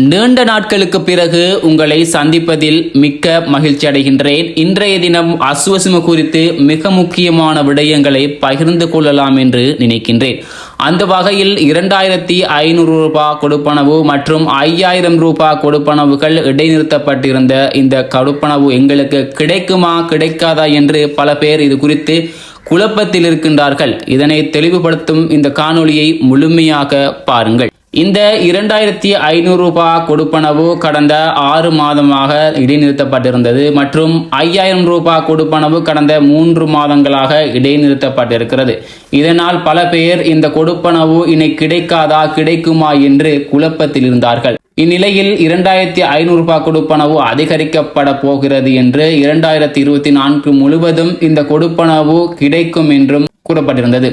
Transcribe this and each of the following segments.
நீண்ட நாட்களுக்கு பிறகு உங்களை சந்திப்பதில் மிக்க மகிழ்ச்சி அடைகின்றேன். இன்றைய தினம் அசுவசிம குறித்து மிக முக்கியமான விடயங்களை பகிர்ந்து கொள்ளலாம் என்று நினைக்கின்றேன். அந்த வகையில் இரண்டாயிரத்தி ஐநூறு ரூபாய் கொடுப்பனவு மற்றும் ஐயாயிரம் ரூபாய் கொடுப்பனவுகள் இடைநிறுத்தப்பட்டிருந்த இந்த கொடுப்பனவு எங்களுக்கு கிடைக்குமா கிடைக்காதா என்று பல பேர் இது குறித்து குழப்பத்தில் இருக்கின்றார்கள் இதனை தெளிவுபடுத்தும் இந்த காணொளியை முழுமையாக பாருங்கள். இந்த இரண்டாயிரத்தி ஐநூறு ரூபாய் கொடுப்பனவு கடந்த ஆறு மாதமாக இடைநிறுத்தப்பட்டிருந்தது மற்றும் ஐயாயிரம் ரூபாய் கொடுப்பனவு கடந்த மூன்று மாதங்களாக இடைநிறுத்தப்பட்டிருக்கிறது. இதனால் பல பேர் இந்த கொடுப்பனவு இனி கிடைக்காதா கிடைக்குமா என்று குழப்பத்தில் இருந்தார்கள். இந்நிலையில் இரண்டாயிரத்தி ஐநூறு ரூபாய் கொடுப்பனவு அதிகரிக்கப்பட போகிறது என்று இரண்டாயிரத்தி இருபத்தி நான்கு முழுவதும் இந்த கொடுப்பனவு கிடைக்கும் என்றும் கூறப்பட்டிருந்தது.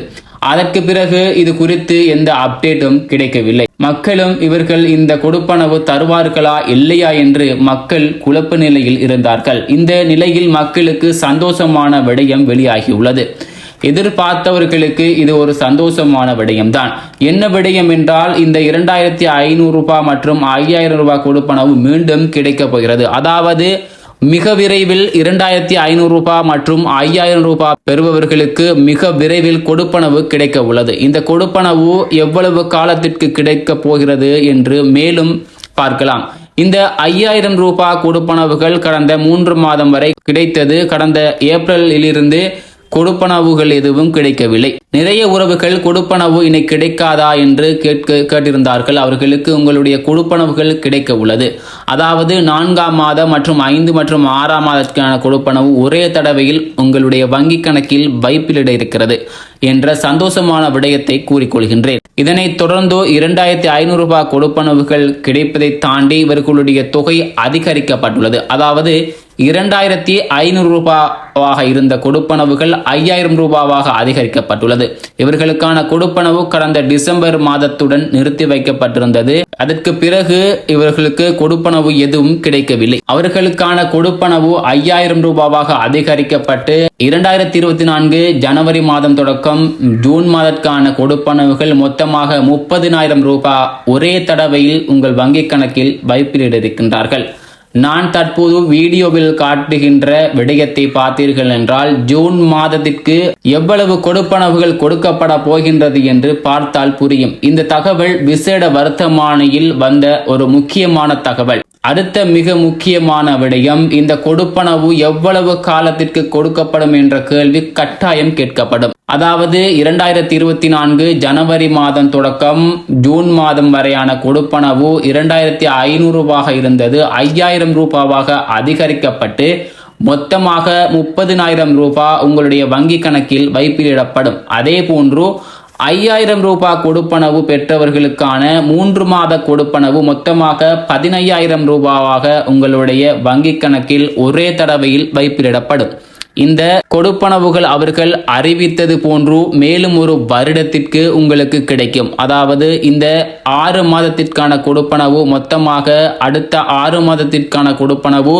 அதற்கு பிறகு இது குறித்து எந்த அப்டேட்டும் கிடைக்கவில்லை. மக்களும் இவர்கள் இந்த கொடுப்பனவு தருவார்களா இல்லையா என்று மக்கள் குழப்ப நிலையில் இருந்தார்கள். இந்த நிலையில் மக்களுக்கு சந்தோஷமான விடயம் வெளியாகியுள்ளது. எதிர்பார்த்தவர்களுக்கு இது ஒரு சந்தோஷமான விடயம்தான். என்ன விடயம் என்றால் இந்த இரண்டாயிரத்தி ஐநூறு ரூபாய் மற்றும் ஐயாயிரம் ரூபாய் கொடுப்பனவு மீண்டும் கிடைக்கப் போகிறது. அதாவது மிக விரைவில் இரண்டாயிரத்தி ஐநூறு ரூபாய் மற்றும் ஐயாயிரம் ரூபாய் பெறுபவர்களுக்கு மிக விரைவில் கொடுப்பனவு கிடைக்க உள்ளது. இந்த கொடுப்பனவு எவ்வளவு காலத்திற்கு கிடைக்க போகிறது என்று மேலும் பார்க்கலாம். இந்த ஐயாயிரம் ரூபாய் கொடுப்பனவுகள் கடந்த மூன்று மாதம் வரை கிடைத்தது. கடந்த ஏப்ரலில் இருந்து கொடுப்பனவுகள் எதுவும் கிடைக்கவில்லை. நிறைய உறவுகள் கொடுப்பனவு இனி கிடைக்காதா என்று கேட்க கேட்டிருந்தார்கள். அவர்களுக்கு உங்களுடைய கொடுப்பனவுகள் கிடைக்க உள்ளது. அதாவது நான்காம் மாதம் மற்றும் ஐந்து மற்றும் ஆறாம் மாதத்திற்கான கொடுப்பனவு ஒரே தடவையில் உங்களுடைய வங்கி கணக்கில் வைப்பிலிட இருக்கிறது என்ற சந்தோஷமான விடயத்தை கூறிக்கொள்கின்றேன். இதனைத் தொடர்ந்து இரண்டாயிரத்தி ஐநூறு ரூபாய் கொடுப்பனவுகள் கிடைப்பதை தாண்டி இவர்களுடைய தொகை அதிகரிக்கப்பட்டுள்ளது. அதாவது இரண்டாயிரத்தி ஐநூறு ரூபாவாக இருந்த கொடுப்பனவுகள் ஐயாயிரம் ரூபாவாக அதிகரிக்கப்பட்டுள்ளது. இவர்களுக்கான கொடுப்பனவு கடந்த டிசம்பர் மாதத்துடன் நிறுத்தி வைக்கப்பட்டிருந்தது. அதற்கு பிறகு இவர்களுக்கு கொடுப்பனவு எதுவும் கிடைக்கவில்லை. அவர்களுக்கான கொடுப்பனவு ஐயாயிரம் ரூபாவாக அதிகரிக்கப்பட்டு இரண்டாயிரத்தி இருபத்தி நான்கு ஜனவரி மாதம் தொடக்கம் ஜூன் மாதத்திற்கான கொடுப்பனவுகள் மொத்தமாக முப்பதினாயிரம் ரூபாய் ஒரே தடவையில் உங்கள் வங்கிக் கணக்கில் வைப்பிலிட இருக்கின்றார்கள் நான் தற்போது வீடியோவில் காட்டுகின்ற விடயத்தை பார்த்தீர்கள் என்றால் ஜூன் மாதத்திற்கு எவ்வளவு கொடுப்பனவுகள் கொடுக்கப்பட போகின்றது என்று பார்த்தால் புரியும். இந்த தகவல் விசேட வர்த்தமானியில் வந்த ஒரு முக்கியமான தகவல். அடுத்த மிக முக்கியமான விடயம் இந்த கொடுப்பனவு எவ்வளவு காலத்திற்கு கொடுக்கப்படும் என்ற கேள்வி கட்டாயம் கேட்கப்படும். அதாவது இரண்டாயிரத்தி இருபத்தி நான்கு ஜனவரி மாதம் தொடக்கம் ஜூன் மாதம் வரையான கொடுப்பனவு இரண்டாயிரத்தி ஐநூறு ரூபாக இருந்தது. ஐயாயிரம் ரூபாவாக அதிகரிக்கப்பட்டு மொத்தமாக முப்பதினாயிரம் ரூபாய் உங்களுடைய வங்கி கணக்கில் வைப்பிலிடப்படும். அதே போன்று ஐயாயிரம் ரூபாய் கொடுப்பனவு பெற்றவர்களுக்கான மூன்று மாத கொடுப்பனவு மொத்தமாக பதினையாயிரம் ரூபாவாக உங்களுடைய வங்கி கணக்கில் ஒரே தடவையில் வைப்பிலிடப்படும். இந்த கொடுப்பனவுகள் அவர்கள் அறிவித்தது போன்று மேலும் ஒரு வருடத்திற்கு உங்களுக்கு கிடைக்கும். அதாவது இந்த ஆறு மாதத்திற்கான கொடுப்பனவு மொத்தமாக அடுத்த ஆறு மாதத்திற்கான கொடுப்பனவு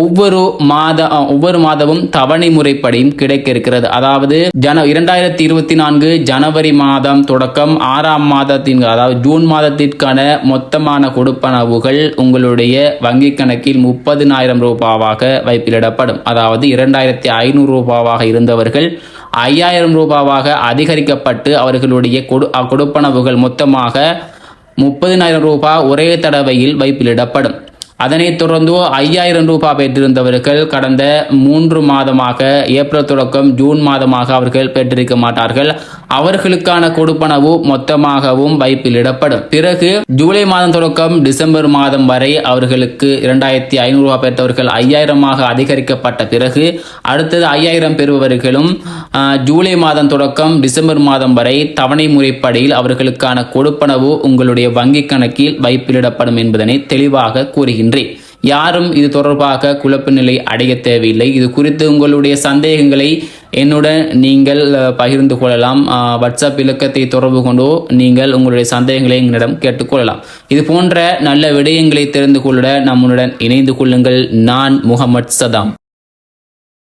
ஒவ்வொரு மாத ஒவ்வொரு மாதமும் தவணை முறைப்படியும் கிடைக்க இருக்கிறது. அதாவது ஜன இரண்டாயிரத்தி இருபத்தி நான்கு ஜனவரி மாதம் தொடக்கம் ஆறாம் மாதத்தின் அதாவது ஜூன் மாதத்திற்கான மொத்தமான கொடுப்பனவுகள் உங்களுடைய வங்கி கணக்கில் முப்பதினாயிரம் ரூபாவாக வைப்பிலிடப்படும். அதாவது இரண்டாயிரத்தி ஐநூறு ரூபாவாக இருந்தவர்கள் ஐயாயிரம் ரூபாவாக அதிகரிக்கப்பட்டு அவர்களுடைய கொடு கொடுப்பனவுகள் மொத்தமாக முப்பதினாயிரம் ரூபாய் ஒரே தடவையில் வைப்பிலிடப்படும். அதனைத் தொடர்ந்து ஐயாயிரம் ரூபாய் பெற்றிருந்தவர்கள் கடந்த மூன்று மாதமாக ஏப்ரல் தொடக்கம் ஜூன் மாதமாக அவர்கள் பெற்றிருக்க மாட்டார்கள். அவர்களுக்கான கொடுப்பனவு மொத்தமாகவும் வைப்பில் இடப்படும் பிறகு ஜூலை மாதம் தொடக்கம் டிசம்பர் மாதம் வரை அவர்களுக்கு இரண்டாயிரத்தி ஐநூறு ரூபாய் பெற்றவர்கள் ஐயாயிரமாக அதிகரிக்கப்பட்ட பிறகு அடுத்தது ஐயாயிரம் பெறுபவர்களும் ஜூலை மாதம் தொடக்கம் டிசம்பர் மாதம் வரை தவணை முறைப்படியில் அவர்களுக்கான கொடுப்பனவு உங்களுடைய வங்கிக் கணக்கில் வைப்பிலிடப்படும் என்பதனை தெளிவாக கூறுகின்றனர். நன்றி யாரும் இது தொடர்பாக குழப்ப நிலை அடைய தேவையில்லை. இது குறித்து உங்களுடைய சந்தேகங்களை என்னுடன் நீங்கள் பகிர்ந்து கொள்ளலாம். வாட்ஸ்அப் இலக்கத்தை தொடர்பு கொண்டோ நீங்கள் உங்களுடைய சந்தேகங்களை எங்களிடம் கேட்டுக்கொள்ளலாம் இது போன்ற நல்ல விடயங்களை தெரிந்து கொள்ள நம்முடன் இணைந்து கொள்ளுங்கள். நான் முகமது சதாம்.